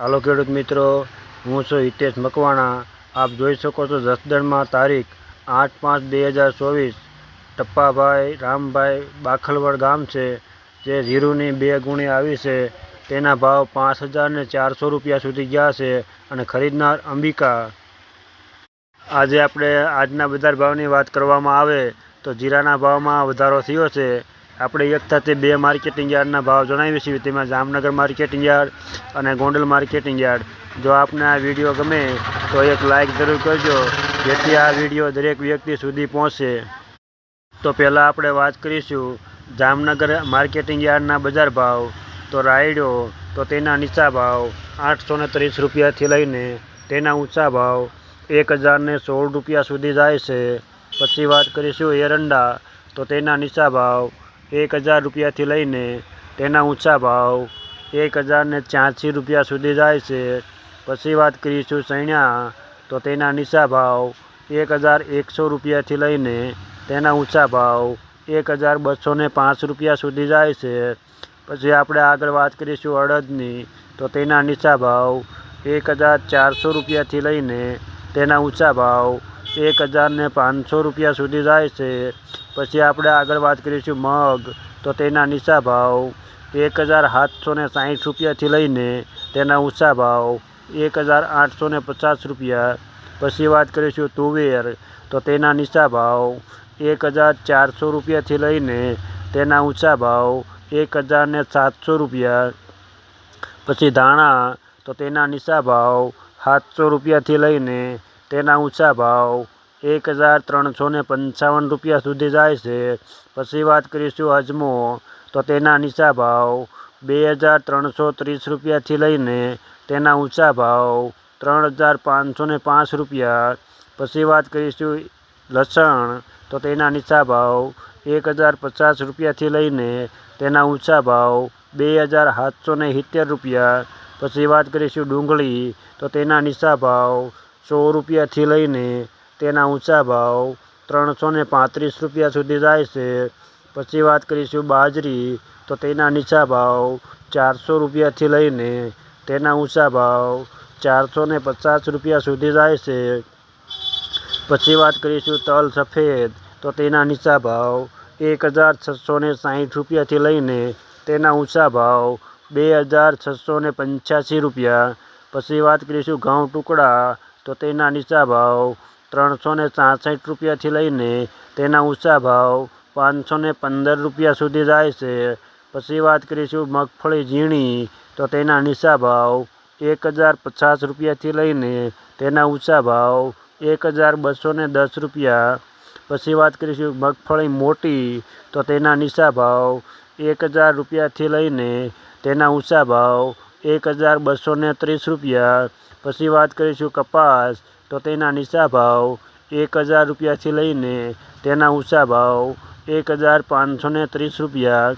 હાલો ખેડૂત મિત્રો, હું છું હિતેશ મકવાણા. આપ જોઈ શકો છો જસદણમાં તારીખ આઠ પાંચ બે હજાર ચોવીસ. ટપ્પાભાઈ રામભાઈ બાખલવડ ગામ છે, જે જીરુની બે ગુણી આવી છે. તેના ભાવ પાંચ હજાર ને ચારસો રૂપિયા સુધી ગયા છે અને ખરીદનાર અંબિકા. આજે આપણે આજના બજાર ભાવની વાત કરવામાં આવે તો જીરાના ભાવમાં વધારો થયો છે. આપણે એક સાથે બે માર્કેટિંગ યાર્ડના ભાવ જણાવીશું તેમાં જામનગર માર્કેટિંગ યાર્ડ અને ગોંડલ માર્કેટિંગ યાર્ડ. જો આપને આ વીડિયો ગમે, તો એક લાઇક જરૂર કરજો. જેથી આ વીડિયો દરેક વ્યક્તિ સુધી પહોંચે. તો પહેલાં આપણે વાત કરીશું જામનગર માર્કેટિંગ યાર્ડના બજાર ભાવ. તો રાયડો, તો તેના નીચા ભાવ આઠસો ત્રીસ રૂપિયાથી લઈને તેના ઊંચા ભાવ એક હજારને સોળ રૂપિયા સુધી જાય છે. પછી વાત કરીશું એરંડા, તો તેના નીચા ભાવ એક હજાર રૂપિયાથી લઈને તેના ઊંચા ભાવ, એક હજારને ત્યાંસી રૂપિયા સુધી જાય છે. પછી વાત કરીશું સૈણ્યા, તો તેના નીચા ભાવ, એક હજાર એકસો રૂપિયાથી લઈને તેના ઊંચા ભાવ, એક હજાર બસો પાંચ રૂપિયા સુધી જાય છે. પછી આપણે આગળ વાત કરીશું અડદની, તો તેના નીચા ભાવ, એક હજાર ચારસો રૂપિયાથી લઈને તેના ઊંચા ભાવ એક હજારને પાંચસો રૂપિયા સુધી જાય છે. પછી આપણે આગળ વાત કરીશું મગ. તો તેના નીચા ભાવ એક હજાર સાતસો ને સાઠ રૂપિયાથી લઈને તેના ઊંચા ભાવ એક હજાર આઠસો ને પચાસ રૂપિયા. પછી વાત કરીશું તુવેર. તો તેના નીચા ભાવ એક હજાર ચારસો રૂપિયાથી લઈને તેના ઊંચા ભાવ એક હજાર ને સાતસો રૂપિયા. પછી ધાણા. તો તેના નીચા ભાવ સાતસો રૂપિયાથી લઈને તેના ઊંચા ભાવ એક હજાર ત્રણસો ને પંચાવન રૂપિયા સુધી જાય છે. પછી વાત કરીશું અજમો તો તેના નીચા ભાવ બે હજાર ત્રણસો ત્રીસ રૂપિયાથી લઈને તેના ઊંચા ભાવ ત્રણ હજાર પાંચસો ને પાંચ રૂપિયા. પછી વાત કરીશું લસણ, તો તેના નીચા ભાવ એક હજાર પચાસ રૂપિયાથી લઈને તેના ઊંચા ભાવ બે હજાર સાતસો ને સિત્તેર રૂપિયા. પછી વાત કરીશું ડુંગળી, તો તેના નીચા ભાવ સો રૂપિયાથી લઈને તેના ઊંચા ભાવ ત્રણસો ને પાંત્રીસ રૂપિયા સુધી જાય છે. પછી વાત કરીશું બાજરી, તો તેના નીચા ભાવ ચારસો રૂપિયાથી લઈને તેના ઊંચા ભાવ ચારસો ને પચાસ રૂપિયા સુધી જાય છે. પછી વાત કરીશું તલ સફેદ, તો તેના નીચા ભાવ એક હજાર છસો ને સાહીઠ રૂપિયાથી લઈને તેના ઊંચા ભાવ બે હજાર છસો ને પંચ્યાસી રૂપિયા. પછી વાત કરીશું ઘઉં ટુકડા તો તેના નીચા ભાવ ત્રણસો ને ચાસઠ રૂપિયાથી લઈને તેના ઊંચા ભાવ પાંચસો ને પંદર રૂપિયા સુધી જાય છે. પછી વાત કરીશું મગફળી ઝીણી, તો તેના નીચા ભાવ એક હજાર પચાસ રૂપિયાથી લઈને તેના ઊંચા ભાવ એક હજાર બસો ને દસ રૂપિયા. પછી વાત કરીશું મગફળી મોટી, તો તેના નીચા ભાવ એક હજાર રૂપિયાથી લઈને તેના ઊંચા ભાવ એક હજાર બસો ત્રીસ રૂપિયા. પછી વાત કરીશું કપાસ, તો તેના નીચા ભાવ એક હજાર રૂપિયાથી લઈને તેના ઊંચા ભાવ એક હજાર પાંચસો ત્રીસ રૂપિયા.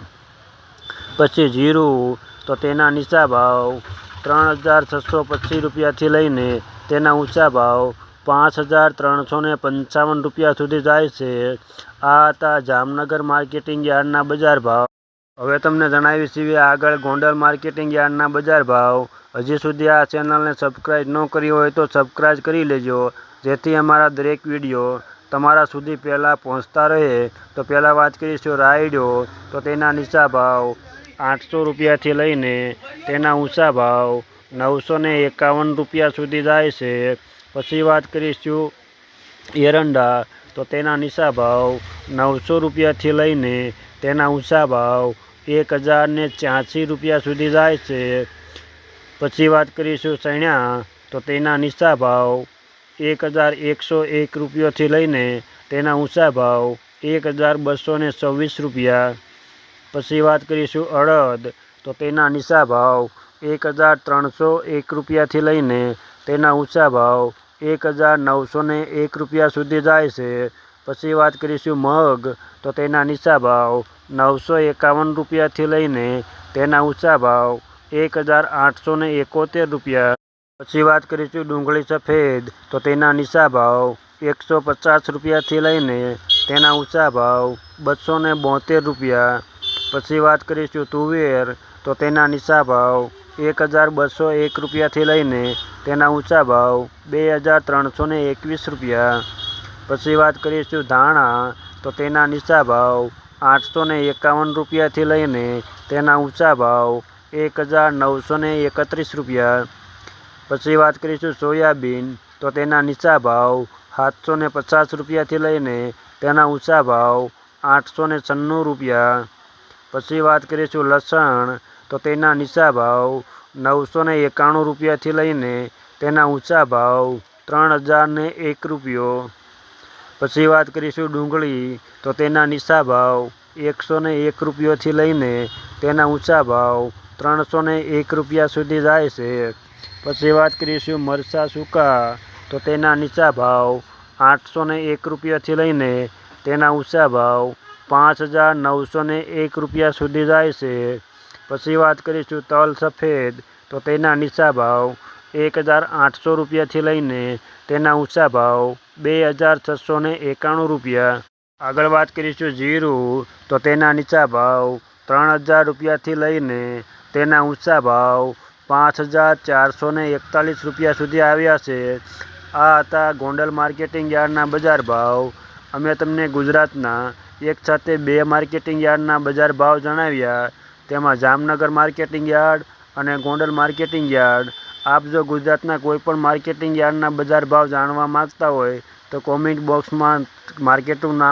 પછી જીરું, તો તેના નીચા ભાવ ત્રણ હજાર છસો પચીસ રૂપિયાથી લઈને તેના ઊંચા ભાવ પાંચ હજાર ત્રણસો પંચાવન રૂપિયા સુધી જાય છે. આ હતા જામનગર માર્કેટિંગ યાર્ડના બજાર ભાવ. હવે તમને જણાવી છીએ આગળ ગોંડલ માર્કેટિંગ યાર્ડના બજાર ભાવ. હજી સુધી આ ચેનલને સબસ્ક્રાઈબ ન કરી હોય તો સબસ્ક્રાઈબ કરી લેજો, જેથી અમારા દરેક વીડિયો તમારા સુધી પહેલાં પહોંચતા રહે. તો પહેલાં વાત કરીશું રાયડો, તો તેના નીચા ભાવ આઠસો રૂપિયાથી લઈને તેના ઊંચા ભાવ નવસો ને એકાવન રૂપિયા સુધી જાય છે. પછી વાત કરીશું એરંડા, તો તેના નીચા ભાવ નવસો રૂપિયાથી લઈને તેના ઊંચા ભાવ એક હજાર ને ત્યાંસી રૂપિયા સુધી જાય છે. પછી વાત કરીશું ચણ્યા તો તેના નીચા ભાવ એક હજાર એકસો એક રૂપિયોથી લઈને તેના ઊંચા ભાવ એક હજાર બસો ને છવ્વીસ રૂપિયા. પછી વાત કરીશું અડદ, તો તેના નીચા ભાવ એક હજાર ત્રણસો એક રૂપિયાથી લઈને તેના ઊંચા ભાવ એક હજાર નવસો ને એક રૂપિયા સુધી જાય છે. પછી વાત કરીશું મગ. તો તેના નીચા ભાવ નવસો એકાવન રૂપિયાથી લઈને તેના ઊંચા ભાવ એક હજાર આઠસો ને એકોતેર રૂપિયા. પછી વાત કરીશું ડુંગળી સફેદ. તો તેના નીચા ભાવ એકસો પચાસ રૂપિયાથી લઈને તેના ઊંચા ભાવ બસો ને બોતેર રૂપિયા. પછી વાત કરીશું તુવેર. તો તેના નીચા ભાવ એક હજાર બસો એક રૂપિયાથી લઈને તેના ઊંચા ભાવ બે હજાર ત્રણસો એકવીસ રૂપિયા. પછી વાત કરીશું ધાણા, તો તેના નીચા ભાવ આઠસો એકાવન રૂપિયાથી લઈને તેના ઊંચા ભાવ એક હજાર નવસો એકત્રીસ રૂપિયા. પછી વાત કરીશું સોયાબીન, તો તેના નીચા ભાવ સાતસો પચાસ રૂપિયાથી લઈને તેના ઊંચા ભાવ આઠસો છન્નું રૂપિયા. પછી વાત કરીશું લસણ, તો તેના નીચા ભાવ નવસો એકાણું રૂપિયાથી લઈને તેના ઊંચા ભાવ ત્રણ હજાર એક રૂપિયો. પછી વાત કરીશું ડુંગળી. તો તેના નીચા ભાવ એકસો ને એક રૂપિયોથી લઈને તેના ઊંચા ભાવ ત્રણસો ને એક રૂપિયા સુધી જાય છે. પછી વાત કરીશું મરચાં સૂકા. તો તેના નીચા ભાવ આઠસો ને એક રૂપિયાથી લઈને તેના ઊંચા ભાવ પાંચ હજાર નવસો ને એક રૂપિયા સુધી જાય છે. પછી વાત કરીશું તલ સફેદ. તો તેના નીચા ભાવ એક હજાર આઠસો રૂપિયાથી લઈને તેના ઊંચા ભાવ બે હજાર છસો એકાણું રૂપિયા. આગળ વાત કરીશું જીરું, તો તેના નીચા ભાવ ત્રણ હજાર રૂપિયાથી લઈને તેના ઊંચા ભાવ પાંચ હજાર ચારસો એકતાલીસ રૂપિયા સુધી આવ્યા છે. આ હતા ગોંડલ માર્કેટિંગ યાર્ડના બજાર ભાવ. અમે તમને ગુજરાતના એક સાથે બે માર્કેટિંગ યાર્ડના બજાર ભાવ જણાવ્યા. તેમાં જામનગર માર્કેટિંગ યાર્ડ અને ગોંડલ માર્કેટિંગ યાર્ડ આપ જો ગુજરાતના કોઈ પણ માર્કેટિંગ યાર્ડના બજાર ભાવ જાણવા માંગતા હોય, તો કોમેન્ટ બોક્સમાં માર્કેટનું નામ